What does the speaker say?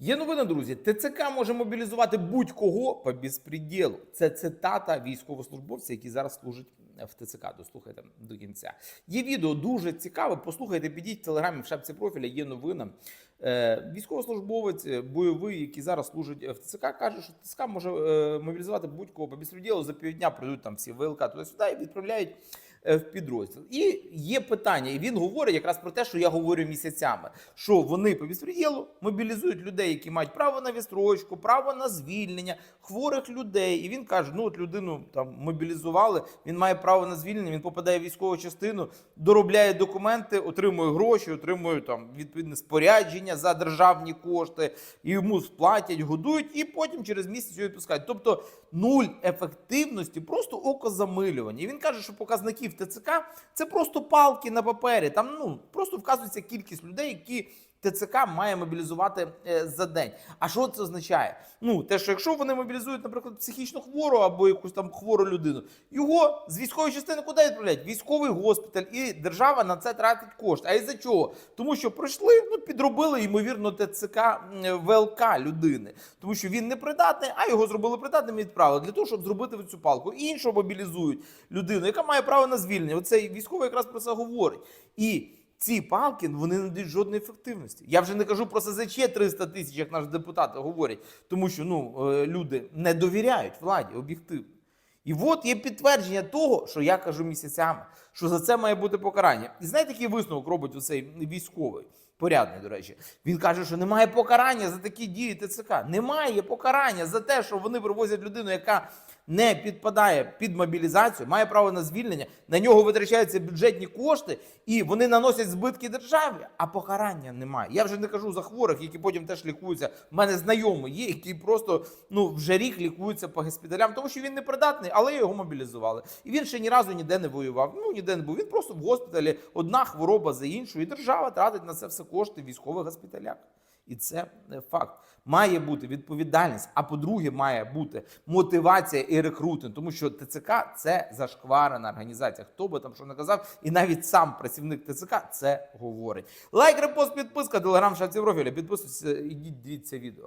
Є новина, друзі. ТЦК може мобілізувати будь-кого по безпреділу. Це цитата військовослужбовця, який зараз служить в ТЦК. Дослухайте до кінця. Є відео дуже цікаве. Послухайте, підіть в телеграмі в шапці профіля. Є новина. Е, Військовослужбовець е, бойовий, який зараз служить в ТЦК, каже, що ТЦК може е, мобілізувати будь-кого по безпреділу. За півдня прийдуть там всі ВЛК туди-сюди і відправляють в підрозділ. І є питання, і він говорить якраз про те, що я говорю місяцями, що вони по безпреділу мобілізують людей, які мають право на відстрочку, право на звільнення, хворих людей. І він каже: ну от людину там мобілізували, він має право на звільнення, він попадає в військову частину, доробляє документи, отримує гроші, отримує там відповідне спорядження за державні кошти, і йому сплатять, годують, і потім через місяць його відпускають. Тобто нуль ефективності, просто окозамилювання. І він каже, що показників ТЦК це просто палки на папері. Там ну просто вказується кількість людей, які. ТЦК має мобілізувати е, за день. А що це означає? Ну, те, що якщо вони мобілізують, наприклад, психічно хвору або якусь там хвору людину, його з військової частини куди відправляють? Військовий госпіталь, і держава на це тратить кошти. А із за чого? Тому що прийшли, ну підробили ймовірно ТЦК ВЛК людини, тому що він не придатний, а його зробили придатним і відправили для того, щоб зробити цю палку. Іншого мобілізують людину, яка має право на звільнення. Оцей військовий якраз про це говорить. І ці палки вони не дають жодної ефективності. Я вже не кажу про СЗЧ 300 тисяч, як наш депутат говорять, тому що ну, е, люди не довіряють владі об'єктивно. І от є підтвердження того, що я кажу місяцями, що за це має бути покарання. І знаєте, який висновок робить оцей військовий? Порядний, до речі, він каже, що немає покарання за такі дії ТЦК. Немає покарання за те, що вони привозять людину, яка не підпадає під мобілізацію, має право на звільнення, на нього витрачаються бюджетні кошти, і вони наносять збитки державі, а покарання немає. Я вже не кажу за хворих, які потім теж лікуються. У мене знайомий є, які просто ну вже рік лікуються по госпіталям, тому що він не придатний, але його мобілізували. І він ще ні разу ніде не воював. Ну ніде не був. Він просто в госпіталі одна хвороба за іншою, і держава тратить на це все кошти в військових госпіталях. І це е, факт. Має бути відповідальність. А по-друге, має бути мотивація і рекрутинг, тому що ТЦК це зашкварена організація. Хто би там що не казав, і навіть сам працівник ТЦК це говорить. Лайк, репост, підписка, телеграм, шаці профіля. Підписуйтесь, ідіть дивіться відео.